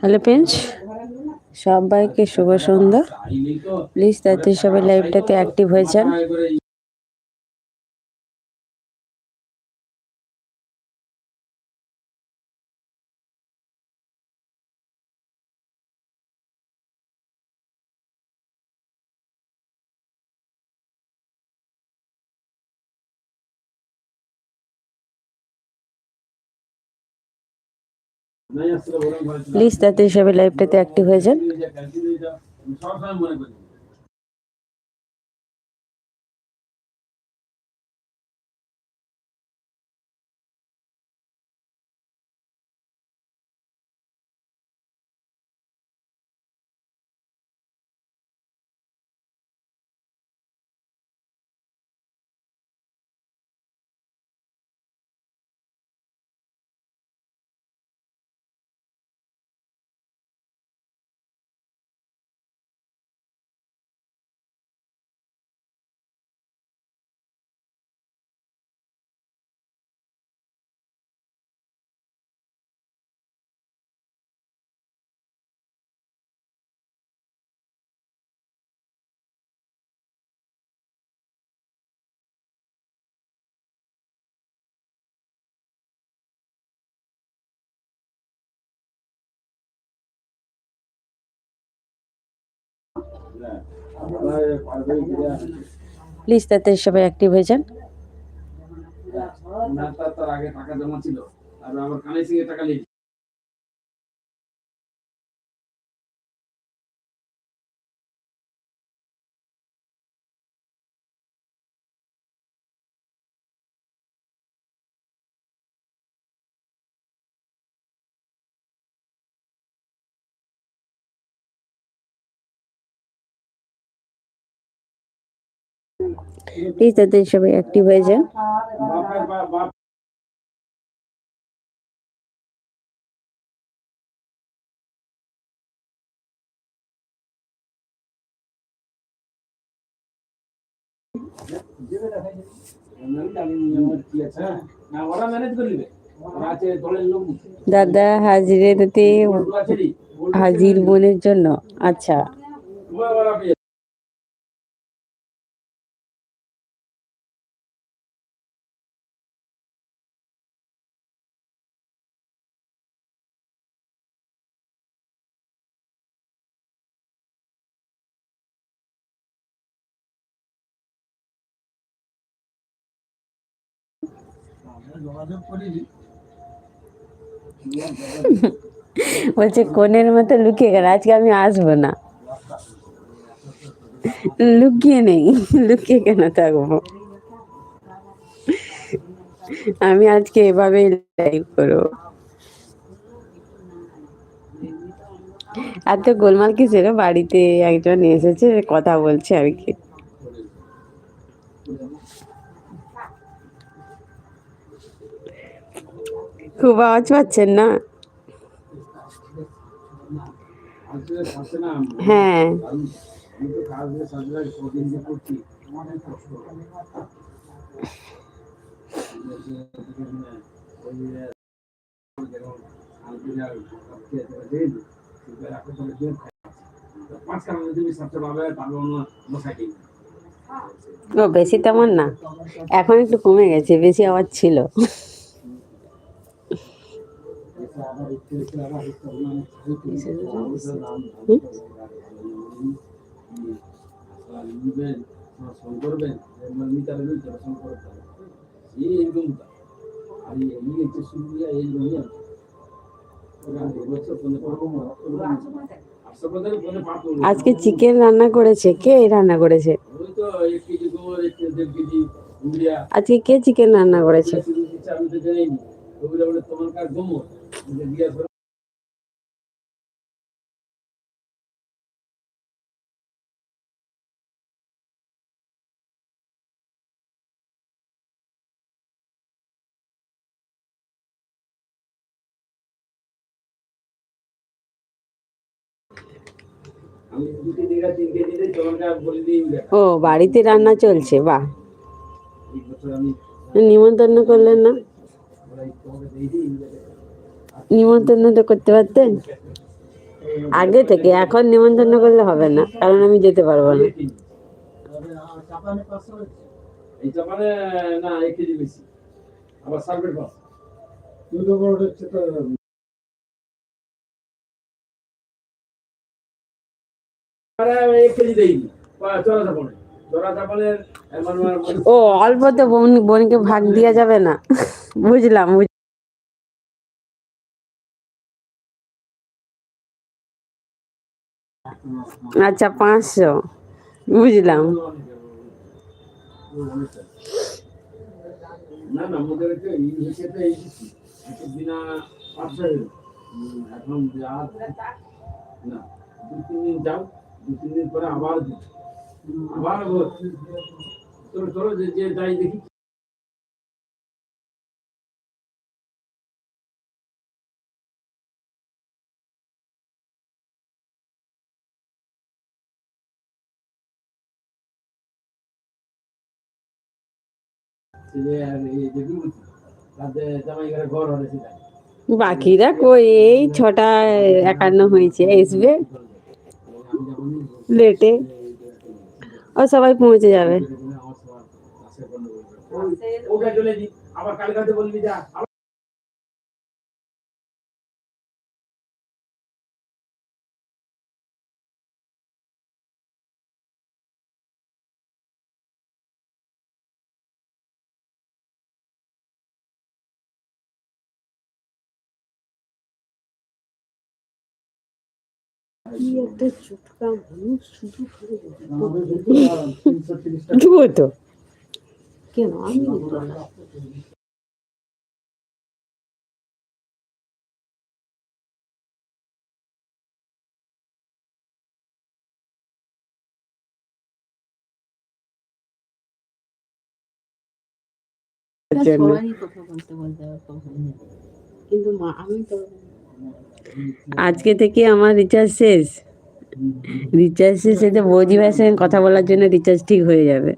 Hello friends সবাইকে শুভ সন্ধ্যা। Please তাতে সবাই লাইভটাতে অ্যাক্টিভ হয়ে যান। প্লিজ তাতে হিসাবে লাইভটাতে অ্যাক্টিভ হয়ে যান। প্লিজ তাতে সবাই অ্যাক্টিভ হয়ে যান টাকা জমা ছিল। আবার কানে টাকা লিখে প্লিজ তাতে সবাই অ্যাক্টিভ হয়ে যান বাপের বা- বাপ কি আছে হ্যাঁ? বলছে, কোনের মতো লুকিয়ে গেল, আজকে আমি আসব না। লুকিয়ে নেই, লুকিয়ে কেন থাকব? আমি আজকে এভাবেই লাইভ করব। এত গোলমাল কিসের? বাড়িতে একজন এসেছে, কথা বলছে আর কি। খুব আওয়াজ পাচ্ছেন না? না হ্যাঁ। পাঁচ কারণে তুমি সবচেয়ে ভালো তারপর অন্য মশাই ও বেশি তেমন না। এখন একটু কমে গেছে বেশি আওয়াজ ছিল। আজকে চিকেন রান্না করেছে। কে রান্না করেছে? আজকে কে চিকেন রান্না করেছে? ও বাড়িতে রান্না চলছে বাহ। নিমন্ত্রণ করলেন না? নিমন্ত্রণ তো করতে পারতেন? আগে থেকে এখন নিমন্ত্রণ করলে হবে না কারণ আমি যেতে পারব না। আবার এক কেজি দেইনি। চড়া জাপানে চড়া জাপানের ও অল্প তো বোন বোনকে ভাগ দেওয়া যাবে না। বুঝলাম বুঝ- আচ্ছা পাঁচশো। বুঝলাম। না না আমাদের এখন না দু তিন দিন যাও। দু পরে আবার আবার চলো চলো যে যাই দেখি বাকিরা কই? এই ছটা একান্ন হয়েছে আসবে লেটে ও সবাই পৌঁছে যাবে বলবি যা আবার দেবো তো। কেন? আমি জন্য। কিন্তু মা- আমি তো আজকে থেকে আমার রিচার্জ শেষ। রিচার্জ শেষ এতে বৌদি ভাইয়ের সঙ্গে কথা বলার জন্য রিচার্জ ঠিক হয়ে যাবে।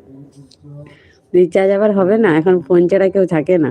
রিচার্জ আবার হবে না, এখন ফোন ছাড়া কেউ থাকে না।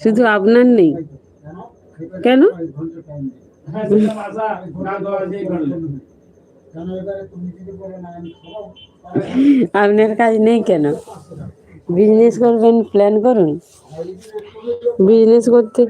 শুধু আপনার নেই। কেন? আপনার কাজ নেই কেন? বিজনেস করবেন প্ল্যান করুন। বিজনেস করতে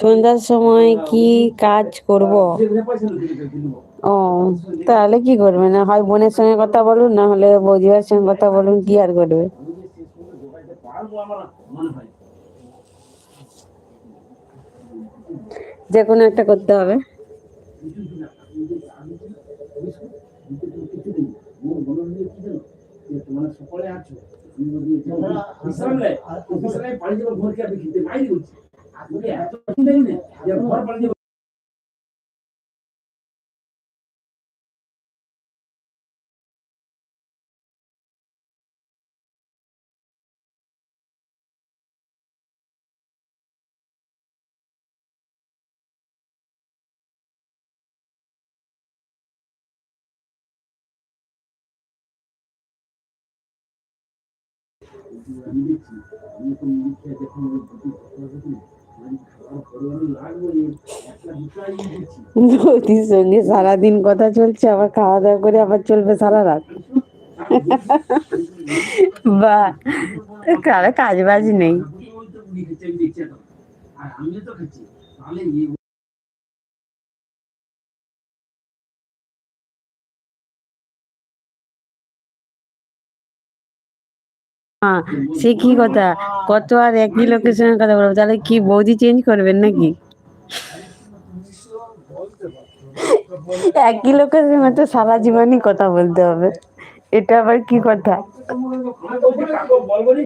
সন্ধ্যার সময় কি কাজ করব? ও তাহলে কি করবেন হয় বোনের সঙ্গে কথা বলুন না হলে বৌদিভাইয়ের সঙ্গে কথা বলুন কি আর করবে? যে কোনো একটা করতে হবে। তোমরা সকলে আছো আমি বলি যে বিশ্রাম নেয় বিশ্রামে পানি যাব ঘরকে আমি খেতে বাইরে করছি আজকে এত দিন নেই যে ঘর পানি যাব আমি সঙ্গে সারাদিন কথা চলছে, আবার খাওয়া দাওয়া করে আবার চলবে সারা রাত। বা, কারও কাজ বাজ নেই। সে কি কথা? কত আর একই লোকের কথা বলব? তাহলে কি বৌদি চেঞ্জ করবেন নাকি? একই লোকের সঙ্গে সারা জীবনই কথা বলতে হবে। এটা আবার কি কথা আমি বলছি কাকু বলব নি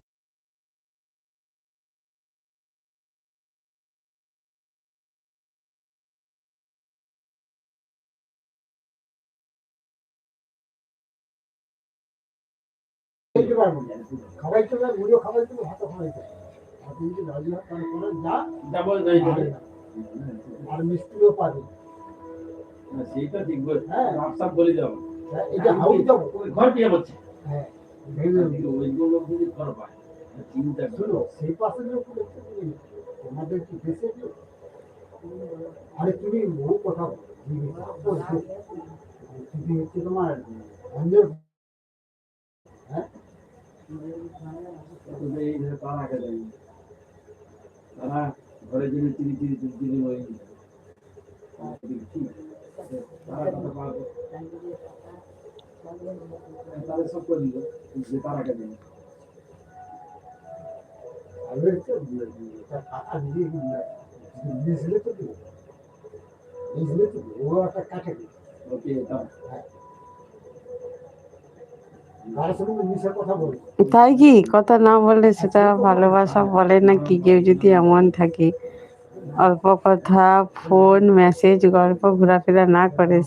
খাইতে পারব না। খাওয়াইতে পারব মুড়িও খাওয়াইতে পারব ভাতও খাওয়াইতে পারব আপনি যদি রাজি হন তাহলে করে যা। যাব পারে আর মিষ্টিও পাবে। সেইটা ঠিক বল হ্যাঁ। রাস্তা বলে দাও। হ্যাঁ, এটা হাউস যাব ঘর দিয়ে বলছে হ্যাঁ ওইগুলো যদি ঘর পায় চিন্তা শুনো সেই পাশে তোমাদের কি আরে তুমি বহু কথা বলো। হচ্ছে তোমার তোদের এই যে তারা খেলে তারা ঘরে যদি চিনি চিনি চিনি চিনি ওই তারা কথা পারবে তাহলে সব করে দিল যে তারা খেলে আর হচ্ছে তার টাকা দিয়ে নিজলে তো দেবো নিজলে তো দেবো ও একটা কাঠে দেবে ওকে তা কারোর সঙ্গে মিশার কথা বলব তাই কি? কথা না বললে সেটা ভালোবাসা বলে না কি? কেউ যদি এমন থাকে। অল্প কথা, ফোন, মেসেজ, গল্প ঘোরাফেরা না করে।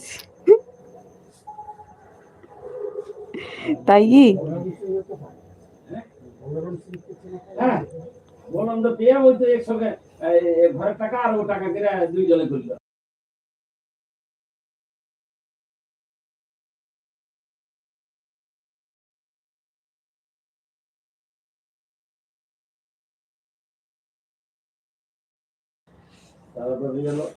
তাই কি? হ্যাঁ তারপরে গেল